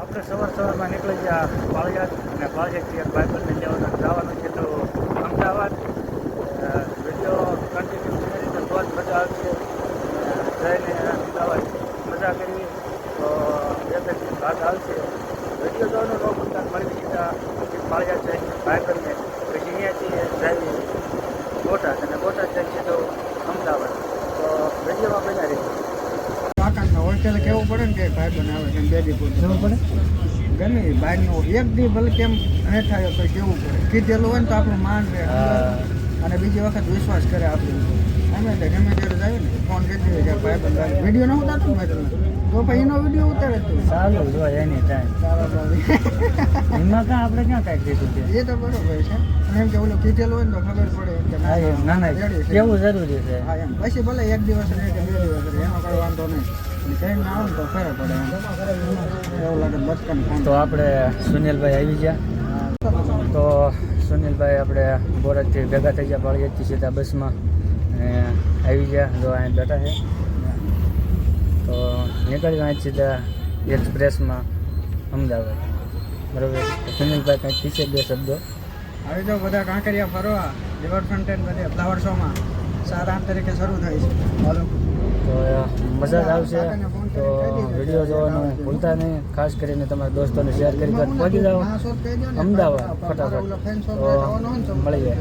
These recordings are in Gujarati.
આપણે સવાર સવારમાં નીકળી ગયા પાળિયાદ અને પાળિયાદથી એક ભાઈબંધને લેવાનું જવાનું છે તો અમદાવાદ વીડિયો કન્ટિન્યુ છે રીતે બહુ જ મજા આવશે. જઈને અમદાવાદ મજા કરવી. તો બે બે દિન બાદ આવશે. વીડિયો જોવાનું બહુ ભૂલતા મળી ગયા પાળિયાદ જઈને ભાઈબંધને પછી અહીંયાથી જાય બોટાદ. અને બોટાદ જાય સીધો અમદાવાદ તો વિડીયોમાં બન્યા રહીશું હોલસેલ કેવું પડે ને કે ભાઈ બનાવે છે બે દી જવું પડે? ગમે ભાઈ બહારનું એક દી ભલે કેમ ન થાય તો કેવું પડે? કીધેલું હોય ને તો આપણું માન રહે. અને બીજી વખત વિશ્વાસ કરે આપણું. એમ તો ગમે ત્યારે જાય ને ફોન કરી દે કે ભાઈ બંધ વીડિયો ન ઉતારતો મેં તમને તો પછી એનો વીડિયો ઉતારે તું. સારું જો એની ટાઈમ એમાં કાં આપણે ક્યાં કાંઈ કીધું છે એ તો બરોબર છે. એમ કે ઓલું કીધેલું હોય ને તો ખબર પડે ના ના કેવું જરૂરી છે? હા એમ. પછી ભલે એક દિવસ રહે કે બે દિવસ રહે એમાં કોઈ વાંધો નહીં. તો આપણે સુનિલભાઈ આવી ગયા. તો સુનિલભાઈ આપણે બોરજથી ભેગા થઈ ગયા પાળીએથી સીધા બસમાં. અને આવી ગયા, જો અહીં બેઠા છે. તો નીકળી ગયા સીધા એક્સપ્રેસમાં અમદાવાદ. બરાબર? સુનિલભાઈ કંઈક પીછે બે શબ્દો? આવી જાઓ બધા કાંકરિયા ફરવા રિવરફ્રન્ટ બધે ફ્લાવર શોમાં સારા તરીકે શરૂ થઈ છે. તો મજા જ આવશે. તો, વીડિયો જોવાનું ભૂલતા નહીં. ખાસ કરીને તમારા દોસ્તોને શેર કરી પહોંચી જાઓ. અમદાવાદ, ફટાફટ. મળી જાય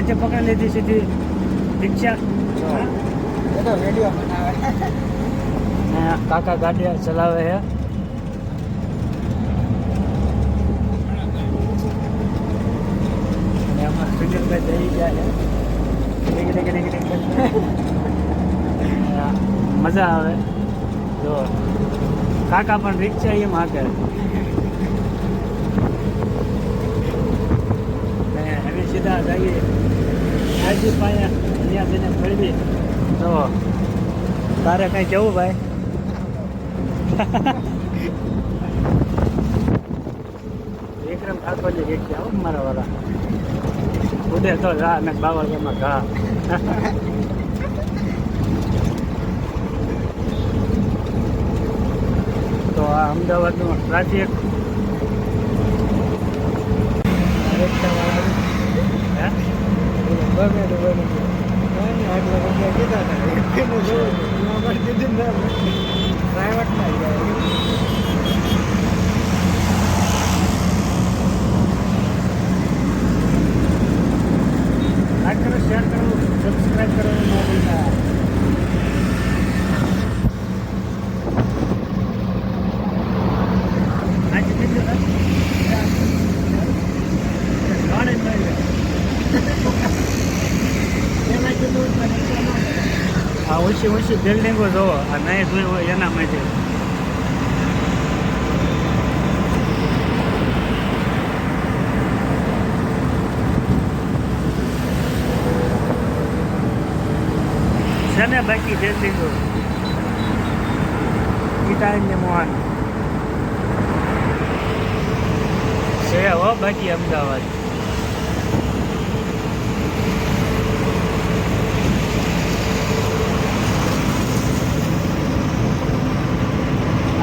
અહીંથી પકડી લીધી સીધી રિક્ષા. એ તો વીડિયો બનાવે. ને કાકા ગાડી ચલાવે છે. અને અમારા સુનિલભાઈ જઈ ગયા છે. ડીંગ ડીંગ ડીંગ ડીંગ કરીને. આ મજા આવે. જો. કાકા પણ રિક્ષા એમ હાકે ને હવે સીધા જઈએ. આજી પાસે અહીંયા જઈને ફરવી તો તારે કઈ જવું ભાઈ? વિક્રમ ઠાકોરજી વ્યક્તિ આવો ને મારા વાળા. ઉડે તો જા ને બાવળિયામાં ઘા તો આ અમદાવાદનું ટ્રાફિક ગમે તો બને આટલા રૂપિયા કીધા હતા કીધું ના પ્રાઇવેટમાં જાય લાઈક કરો શેર કરો સબસ્ક્રાઈબ કરો ઓછી ઓછી બિલ્ડિંગો જોવો, આ નહીં જોઈ હોય એના માટે. છે ને બાકી બિલ્ડિંગો ગીતાની મોહન. છે હો બાકી અમદાવાદ.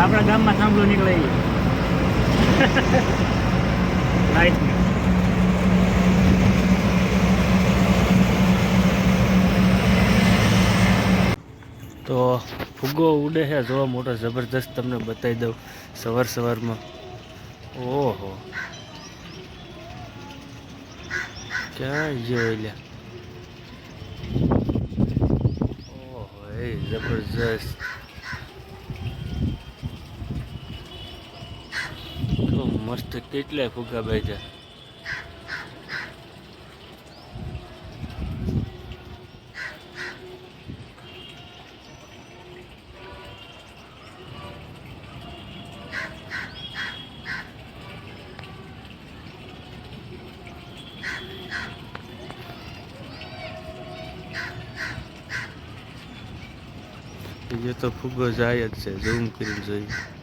આપણા ગામમાં થાંભલો નીકળે ઈ. તો ફુગ્ગો ઉડે છે, જોવા મોટો જબરદસ્ત તમને બતાવી દઉં સવાર સવારમાં. ઓહો. ક્યાં જોઈ એટલે ઓહો, એ જબરજસ્ત. તો મસ્ત કેટલાય બાજ્યા બીજો તો ફુગ્ગો જાય જ છે ઝૂમ કરીને જોઈએ.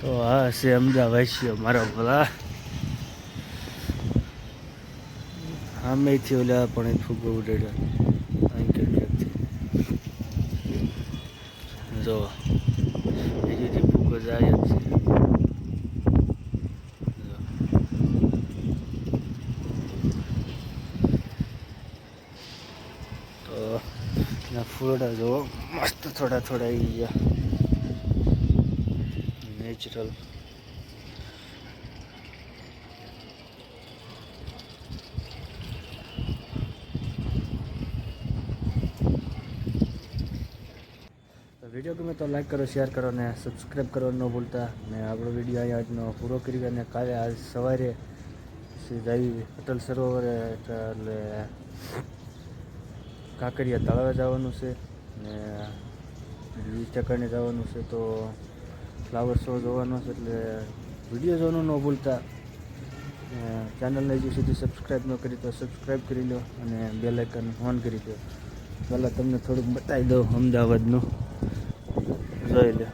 તો આ છે અમદાવાસીઓ મારા ભલા. સામેથી ઓલા પણ ફુગ્ગો ઉડાડ્યો. અહીં જો બીજુથી ફૂગો જાય જ છે જો. તો એના ફૂલડા જો મસ્ત થોડા થોડા આવી ગયા. નેચરલ વીડિયો ગમે તો લાઈક કરો શેર કરો ને સબસ્ક્રાઈબ કરો ન ભૂલતા. ને આપણો વીડિયો અહીંયા આજનો પૂરો કરી અને કાલે આજ સવારે સીધા અટલ સરોવરે એટલે કાંકરિયા તળાવે જવાનું છે ને વીસ ટકાને જવાનું છે તો ફ્લાવર શો જોવાનો છે એટલે વીડિયો જોવાનું ન ભૂલતા. ચેનલને હજી સુધી સબસ્ક્રાઈબ ન કરી તો સબસ્ક્રાઈબ કરી લો અને બેલ આઇકન ઓન કરી દો. પહેલાં તમને થોડુંક બતાવી દઉં અમદાવાદનું. જોઈ લો.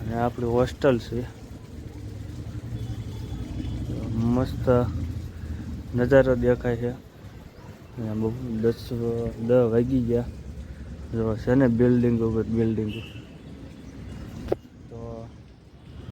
અને આપણું હોસ્ટેલ છે. મસ્ત નજારો દેખાય છે. દસ દસ વાગી ગયા. જો છે ને બિલ્ડિંગ ઉપર બિલ્ડિંગ